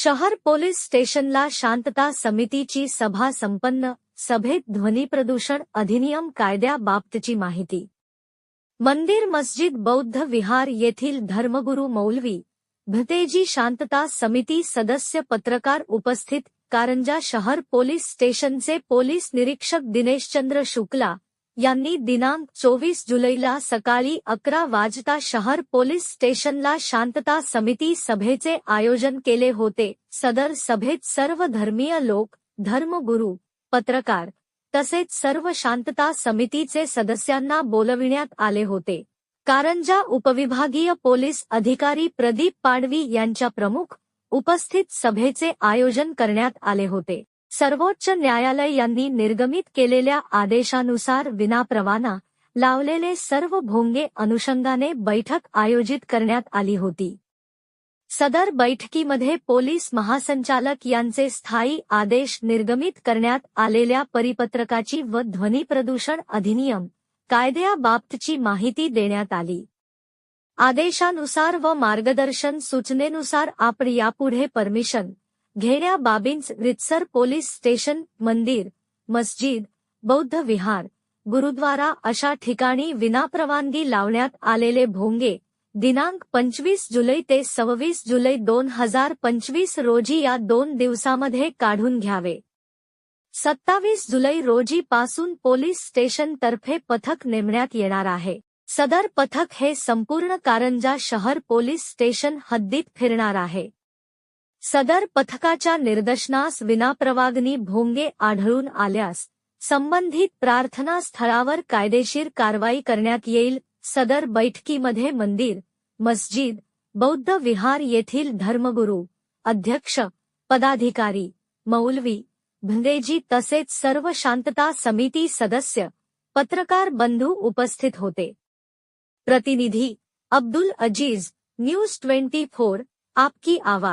शहर पोलीस स्टेशनला शांतता समितीची सभा संपन्न सभेत ध्वनी प्रदूषण अधिनियम कायद्याबाबतची माहिती. मंदिर मस्जिद बौद्ध विहार येथील धर्मगुरू मौलवी भतेजी शांतता समिती सदस्य पत्रकार उपस्थित कारंजा शहर पोलीस स्टेशनचे पोलीस निरीक्षक दिनेशचंद्र शुक्ला यांनी दिनांक चोवीस जुलैला सकाळी अकरा वाजता शहर पोलीस स्टेशनला शांतता समिती सभेचे आयोजन केले होते. सदर सभेत सर्व धर्मीय लोक धर्मगुरू पत्रकार तसेच सर्व शांतता समितीचे सदस्यांना बोलविण्यात आले होते. कारंजा उपविभागीय पोलीस अधिकारी प्रदीप पाडवी यांच्या प्रमुख उपस्थित सभेचे आयोजन करण्यात आले होते. सर्वोच्च न्यायालय यांनी निर्गमित केलेल्या आदेशानुसार विनाप्रवाना लावलेले सर्व भोंगे अनुषंगाने बैठक आयोजित करण्यात आली होती. सदर बैठकीमध्ये पोलीस महासंचालक यांचे स्थायी आदेश निर्गमित करण्यात आलेल्या परिपत्रकाची व ध्वनी प्रदूषण अधिनियम कायद्याबाबतची माहिती देण्यात आली. आदेशानुसार व मार्गदर्शन सूचनेनुसार आपण यापुढे परमिशन घेण्या बाबींच रितसर पोलीस स्टेशन, मंदिर, मस्जिद, बौद्ध विहार, गुरुद्वारा अशा ठिकाणी विनाप्रवानगी लावण्यात आलेले भोंगे, दिनांक पंचवीस जुलै ते सव्वीस जुलै दोन हज़ार पंचवीस रोजी या दोन दिवसामध्ये काढून घ्यावे. सत्तावीस जुलै रोजी पासून पोलीस स्टेशन तर्फे पथक नेमण्यात येणार आहे. सदर पथक हे संपूर्ण कारंजा शहर पोलीस स्टेशन हद्दीत फिरणार आहे. सदर पथकाच्या निर्दशनास विनाप्रवागनी भोंगे आढळून आल्यास संबंधित प्रार्थना स्थळावर कायदेशीर कारवाई करण्यात येईल. सदर बैठकीमध्ये मंदिर मस्जिद बौद्ध विहार येथील धर्मगुरू अध्यक्ष पदाधिकारी मौलवी भंगेजी तसेच सर्व शांतता समिती सदस्य पत्रकार बंधू उपस्थित होते. प्रतिनिधी Abdul Aziz news twenty four आपकी आवाज